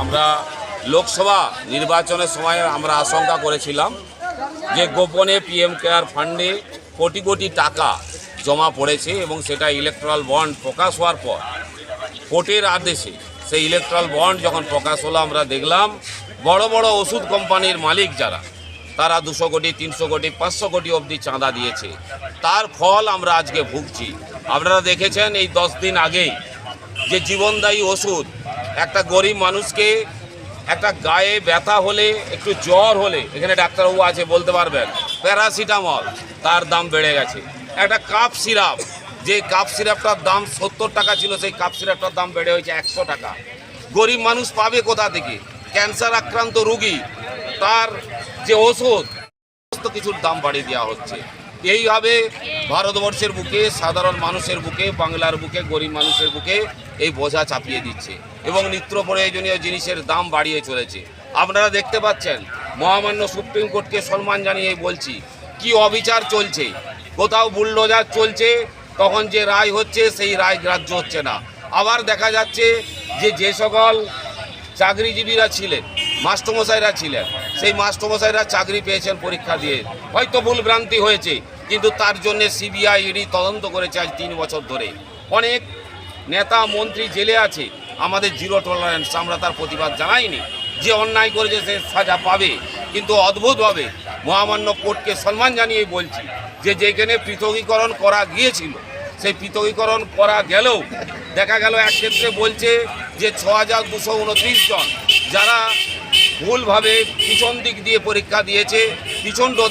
আমরা লোকসভা নির্বাচনের সময় আমরা আশঙ্কা করেছিলাম যে গোপনে পিএম কেয়ার ফান্ডে কোটি কোটি টাকা জমা পড়েছে এবং সেটা ইলেকট্রাল বন্ড প্রকাশ হওয়ার পর কোর্টের আদেশে সেই ইলেকট্রাল বন্ড যখন প্রকাশ হলো আমরা দেখলাম, বড় বড় ওষুধ কোম্পানির মালিক যারা, তারা দুশো কোটি, তিনশো কোটি, পাঁচশো কোটি অবধি চাঁদা দিয়েছে। তার ফল আমরা আজকে ভুগছি। আপনারা দেখেছেন এই দশ দিন আগেই যে জীবনদায়ী ওষুধ, একটা গরিব মানুষকে একটা গায়ে ব্যথা হলে, একটু জ্বর হলে, এখানে ডাক্তারবাবু আছে বলতে পারবেন, প্যারাসিটামল, তার দাম বেড়ে গেছে। একটা কাপ সিরাপ। যে কাপ সিরাপটার দাম সত্তর টাকা ছিল, সেই কাপ সিরাপটার দাম বেড়ে হয়েছে একশো টাকা। গরিব মানুষ পাবে কোথা থেকে? ক্যান্সার আক্রান্ত রুগী, তার যে ওষুধ, সমস্ত কিছুর দাম বাড়িয়ে দেওয়া হচ্ছে। এইভাবে ভারতবর্ষের বুকে, সাধারণ মানুষের বুকে, বাংলার বুকে, গরিব মানুষের বুকে এই বোঝা চাপিয়ে দিচ্ছে এবং নিত্য প্রয়োজনীয় জিনিসের দাম বাড়িয়ে চলেছে। আপনারা দেখতে পাচ্ছেন, মহামান্য সুপ্রিম কোর্টকে সম্মান জানিয়ে বলছি, কি অবিচার চলছে? কোথাও বুলডোজার চলছে, তখন যে রায় হচ্ছে সেই রায় গ্রাহ্য হচ্ছে না। আবার দেখা যাচ্ছে যে যে সকল চাকরিজীবীরা ছিলেন, মাস্টমশাইরা ছিলেন, সেই মাস্টমশাইরা চাকরি পেয়েছেন পরীক্ষা দিয়ে। হয়তো ভুল ভ্রান্তি হয়েছে, কিন্তু তার জন্য সিবিআই, ইডি তদন্ত করেছে আজ তিন বছর ধরে। অনেক নেতা, মন্ত্রী জেলে আছে, আমাদের জিরো টলারেন্স, আমরা তার প্রতিবাদ জানাইনি। যে অন্যায় করেছে সে সাজা পাবে। কিন্তু অদ্ভুতভাবে মহামান্য কোর্টকে সম্মান জানিয়ে বলছি যে যেখানে পৃথকীকরণ করা গিয়েছিল, সেই পৃথকীকরণ করা গেলেও দেখা গেল এক ক্ষেত্রে বলছে যে ছ হাজার দুশো উনত্রিশ জন যারা ভুলভাবে পিছন দিক দিয়ে পরীক্ষা দিয়েছে, পিছন ডোর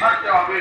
ছাড়তে হবে।